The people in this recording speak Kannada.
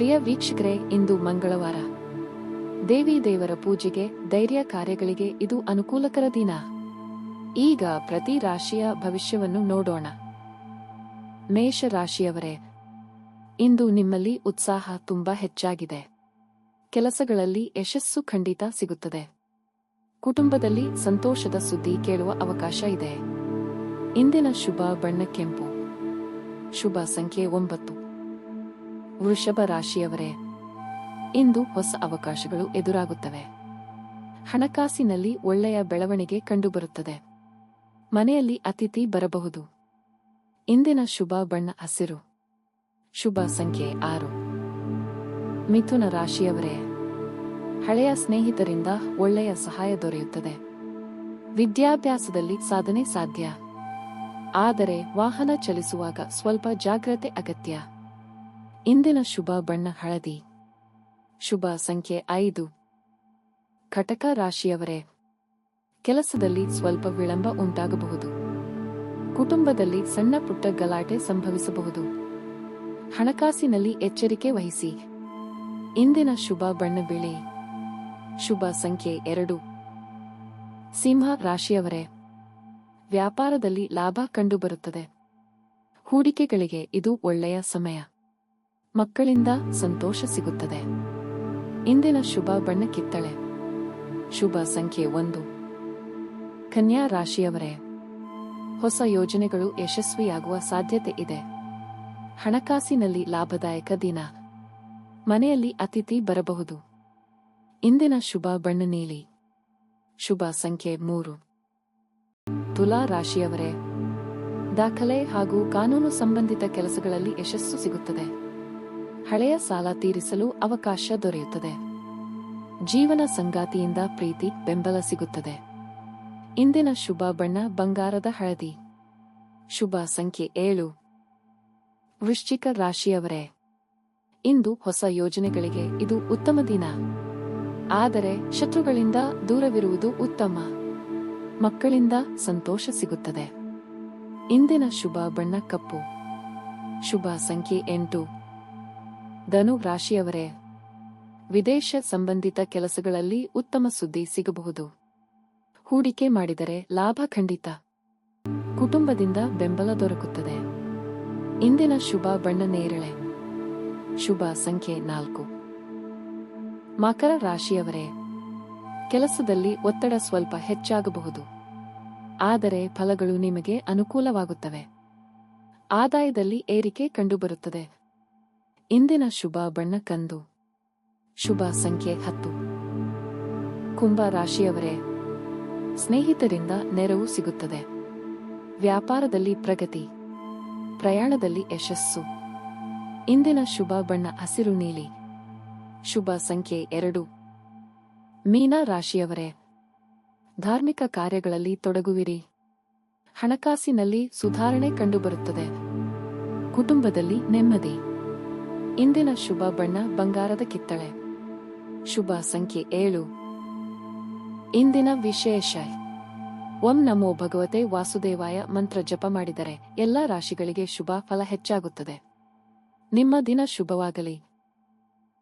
ಪ್ರಿಯ ವೀಕ್ಷಕರೇ, ಇಂದು ಮಂಗಳವಾರ. ದೇವಿ ದೇವರ ಪೂಜೆಗೆ, ಧೈರ್ಯ ಕಾರ್ಯಗಳಿಗೆ ಇದು ಅನುಕೂಲಕರ ದಿನ. ಈಗ ಪ್ರತಿ ರಾಶಿಯ ಭವಿಷ್ಯವನ್ನು ನೋಡೋಣ. ಮೇಷ ರಾಶಿಯವರೇ ಇಂದು ನಿಮ್ಮಲ್ಲಿ ಉತ್ಸಾಹ ತುಂಬಾ ಹೆಚ್ಚಾಗಿದೆ. ಕೆಲಸಗಳಲ್ಲಿ ಯಶಸ್ಸು ಖಂಡಿತ ಸಿಗುತ್ತದೆ. ಕುಟುಂಬದಲ್ಲಿ ಸಂತೋಷದ ಸುದ್ದಿ ಕೇಳುವ ಅವಕಾಶ ಇದೆ. ಇಂದಿನ ಶುಭ ಬಣ್ಣ ಕೆಂಪು. ಶುಭ ಸಂಖ್ಯೆ ಒಂಬತ್ತು. ವೃಷಭ ರಾಶಿಯವರೇ ಇಂದು ಹೊಸ ಅವಕಾಶಗಳು ಎದುರಾಗುತ್ತವೆ. ಹಣಕಾಸಿನಲ್ಲಿ ಒಳ್ಳೆಯ ಬೆಳವಣಿಗೆ ಕಂಡುಬರುತ್ತದೆ. ಮನೆಯಲ್ಲಿ ಅತಿಥಿ ಬರಬಹುದು. ಇಂದಿನ ಶುಭ ಬಣ್ಣ ಹಸಿರು. ಶುಭ ಸಂಖ್ಯೆ ಆರು. ಮಿಥುನ ರಾಶಿಯವರೇ, ಹಳೆಯ ಸ್ನೇಹಿತರಿಂದ ಒಳ್ಳೆಯ ಸಹಾಯ ದೊರೆಯುತ್ತದೆ. ವಿದ್ಯಾಭ್ಯಾಸದಲ್ಲಿ ಸಾಧನೆ ಸಾಧ್ಯ. ಆದರೆ ವಾಹನ ಚಲಿಸುವಾಗ ಸ್ವಲ್ಪ ಜಾಗ್ರತೆ ಅಗತ್ಯ. ಇಂದಿನ ಶುಭ ಬಣ್ಣ ಹಳದಿ. ಶುಭ ಸಂಖ್ಯೆ ಐದು. ಕಟಕ ರಾಶಿಯವರೇ, ಕೆಲಸದಲ್ಲಿ ಸ್ವಲ್ಪ ವಿಳಂಬ ಉಂಟಾಗಬಹುದು. ಕುಟುಂಬದಲ್ಲಿ ಸಣ್ಣ ಪುಟ್ಟ ಗಲಾಟೆ ಸಂಭವಿಸಬಹುದು. ಹಣಕಾಸಿನಲ್ಲಿ ಎಚ್ಚರಿಕೆ ವಹಿಸಿ. ಇಂದಿನ ಶುಭ ಬಣ್ಣ ಬಿಳಿ. ಶುಭ ಸಂಖ್ಯೆ ಎರಡು. ಸಿಂಹ ರಾಶಿಯವರೇ, ವ್ಯಾಪಾರದಲ್ಲಿ ಲಾಭ ಕಂಡುಬರುತ್ತದೆ. ಹೂಡಿಕೆಗಳಿಗೆ ಇದು ಒಳ್ಳೆಯ ಸಮಯ. ಮಕ್ಕಳಿಂದ ಸಂತೋಷ ಸಿಗುತ್ತದೆ. ಇಂದಿನ ಶುಭ ಬಣ್ಣ ಕಿತ್ತಳೆ. ಶುಭ ಸಂಖ್ಯೆ ಒಂದು. ಕನ್ಯಾ ರಾಶಿಯವರೇ, ಹೊಸ ಯೋಜನೆಗಳು ಯಶಸ್ವಿಯಾಗುವ ಸಾಧ್ಯತೆ ಇದೆ. ಹಣಕಾಸಿನಲ್ಲಿ ಲಾಭದಾಯಕ ದಿನ. ಮನೆಯಲ್ಲಿ ಅತಿಥಿ ಬರಬಹುದು. ಇಂದಿನ ಶುಭ ಬಣ್ಣ ನೀಲಿ. ಶುಭ ಸಂಖ್ಯೆ ಮೂರು. ತುಲಾ ರಾಶಿಯವರೇ, ದಾಖಲೆ ಹಾಗೂ ಕಾನೂನು ಸಂಬಂಧಿತ ಕೆಲಸಗಳಲ್ಲಿ ಯಶಸ್ಸು ಸಿಗುತ್ತದೆ. ಹಳೆಯ ಸಾಲ ತೀರಿಸಲು ಅವಕಾಶ ದೊರೆಯುತ್ತದೆ. ಜೀವನ ಸಂಗಾತಿಯಿಂದ ಪ್ರೀತಿ, ಬೆಂಬಲ ಸಿಗುತ್ತದೆ. ಇಂದಿನ ಶುಭ ಬಣ್ಣ ಬಂಗಾರದ ಹಳದಿ. ಶುಭ ಸಂಖ್ಯೆ ಏಳು. ವೃಶ್ಚಿಕ ರಾಶಿಯವರೇ, ಇಂದು ಹೊಸ ಯೋಜನೆಗಳಿಗೆ ಇದು ಉತ್ತಮ ದಿನ. ಆದರೆ ಶತ್ರುಗಳಿಂದ ದೂರವಿರುವುದು ಉತ್ತಮ. ಮಕ್ಕಳಿಂದ ಸಂತೋಷ ಸಿಗುತ್ತದೆ. ಇಂದಿನ ಶುಭ ಬಣ್ಣ ಕಪ್ಪು. ಶುಭ ಸಂಖ್ಯೆ ಎಂಟು. ಧನು ರಾಶಿಯವರೇ ವಿದೇಶ ಸಂಬಂಧಿತ ಕೆಲಸಗಳಲ್ಲಿ ಉತ್ತಮ ಸುದ್ದಿ ಸಿಗಬಹುದು. ಹೂಡಿಕೆ ಮಾಡಿದರೆ ಲಾಭ ಖಂಡಿತ. ಕುಟುಂಬದಿಂದ ಬೆಂಬಲ ದೊರಕುತ್ತದೆ. ಇಂದಿನ ಶುಭ ಬಣ್ಣ ನೇರಳೆ. ಶುಭ ಸಂಖ್ಯೆ ನಾಲ್ಕು. ಮಕರ ರಾಶಿಯವರೇ, ಕೆಲಸದಲ್ಲಿ ಒತ್ತಡ ಸ್ವಲ್ಪ ಹೆಚ್ಚಾಗಬಹುದು. ಆದರೆ ಫಲಗಳು ನಿಮಗೆ ಅನುಕೂಲವಾಗುತ್ತವೆ. ಆದಾಯದಲ್ಲಿ ಏರಿಕೆ ಕಂಡುಬರುತ್ತದೆ. ಇಂದಿನ ಶುಭ ಬಣ್ಣ ಕಂದು ಶುಭ ಸಂಖ್ಯೆ ಹತ್ತು. ಕುಂಭ ರಾಶಿಯವರೇ, ಸ್ನೇಹಿತರಿಂದ ನೆರವು ಸಿಗುತ್ತದೆ. ವ್ಯಾಪಾರದಲ್ಲಿ ಪ್ರಗತಿ, ಪ್ರಯಾಣದಲ್ಲಿ ಯಶಸ್ಸು. ಇಂದಿನ ಶುಭ ಬಣ್ಣ ಹಸಿರು ನೀಲಿ. ಶುಭ ಸಂಖ್ಯೆ ಎರಡು. ಮೀನಾ ರಾಶಿಯವರೇ, ಧಾರ್ಮಿಕ ಕಾರ್ಯಗಳಲ್ಲಿ ತೊಡಗುವಿರಿ. ಹಣಕಾಸಿನಲ್ಲಿ ಸುಧಾರಣೆ ಕಂಡುಬರುತ್ತದೆ. ಕುಟುಂಬದಲ್ಲಿ ನೆಮ್ಮದಿ. ಇಂದಿನ ಶುಭ ಬಣ್ಣ ಬಂಗಾರದ ಕಿತ್ತಳೆ. ಶುಭ ಸಂಖ್ಯೆ ಏಳು. ಇಂದಿನ ವಿಶೇಷ. ಓಂ ನಮೋ ಭಗವತೆ ವಾಸುದೇವಾಯ ಮಂತ್ರ ಜಪ ಮಾಡಿದರೆ ಎಲ್ಲಾ ರಾಶಿಗಳಿಗೆ ಶುಭ ಫಲ ಹೆಚ್ಚಾಗುತ್ತದೆ. ನಿಮ್ಮ ದಿನ ಶುಭವಾಗಲಿ.